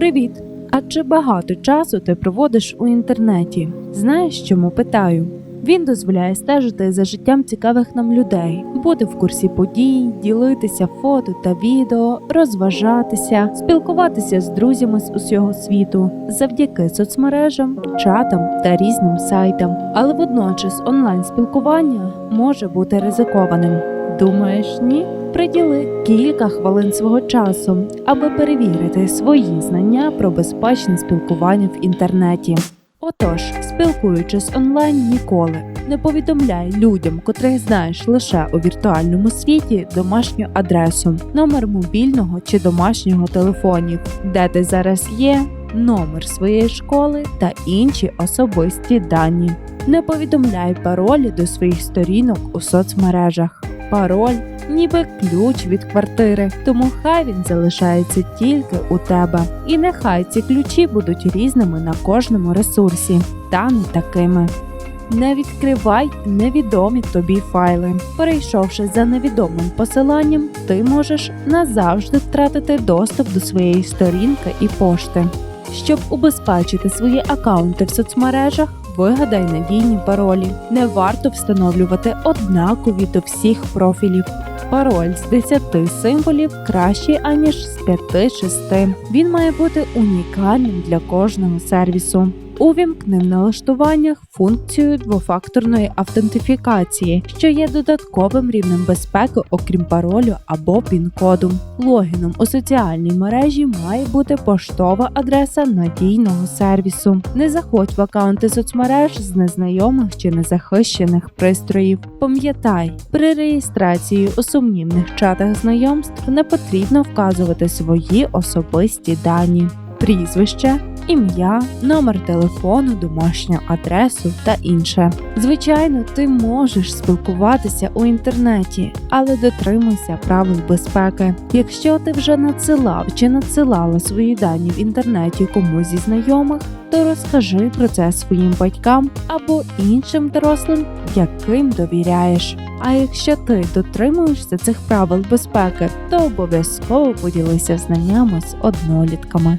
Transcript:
Привіт! А чи багато часу ти проводиш у інтернеті? Знаєш, чому питаю? Він дозволяє стежити за життям цікавих нам людей, бути в курсі подій, ділитися фото та відео, розважатися, спілкуватися з друзями з усього світу завдяки соцмережам, чатам та різним сайтам. Але водночас онлайн спілкування може бути ризикованим. Думаєш, ні? Приділи кілька хвилин свого часу, аби перевірити свої знання про безпечне спілкування в інтернеті. Отож, спілкуючись онлайн ніколи, не повідомляй людям, котрих знаєш лише у віртуальному світі, домашню адресу, номер мобільного чи домашнього телефонів, де ти зараз є, номер своєї школи та інші особисті дані. Не повідомляй паролі до своїх сторінок у соцмережах. Пароль ніби ключ від квартири, тому хай він залишається тільки у тебе. І нехай ці ключі будуть різними на кожному ресурсі, та не такими. Не відкривай невідомі тобі файли. Перейшовши за невідомим посиланням, ти можеш назавжди втратити доступ до своєї сторінки і пошти. Щоб убезпечити свої акаунти в соцмережах, вигадай надійні паролі. Не варто встановлювати однакові до всіх профілів. Пароль з 10 символів кращий аніж з 5-6. Він має бути унікальним для кожного сервісу. Увімкни в налаштуваннях функцію двофакторної автентифікації, що є додатковим рівнем безпеки, окрім паролю або пін-коду. Логіном у соціальній мережі має бути поштова адреса надійного сервісу. Не заходь в акаунти соцмереж з незнайомих чи незахищених пристроїв. Пам'ятай, при реєстрації у сумнівних чатах знайомств не потрібно вказувати свої особисті дані, прізвище ім'я, номер телефону, домашню адресу та інше. Звичайно, ти можеш спілкуватися у інтернеті, але дотримуйся правил безпеки. Якщо ти вже надсилав чи надсилала свої дані в інтернеті комусь зі знайомих, то розкажи про це своїм батькам або іншим дорослим, яким довіряєш. А якщо ти дотримуєшся цих правил безпеки, то обов'язково поділися знаннями з однолітками.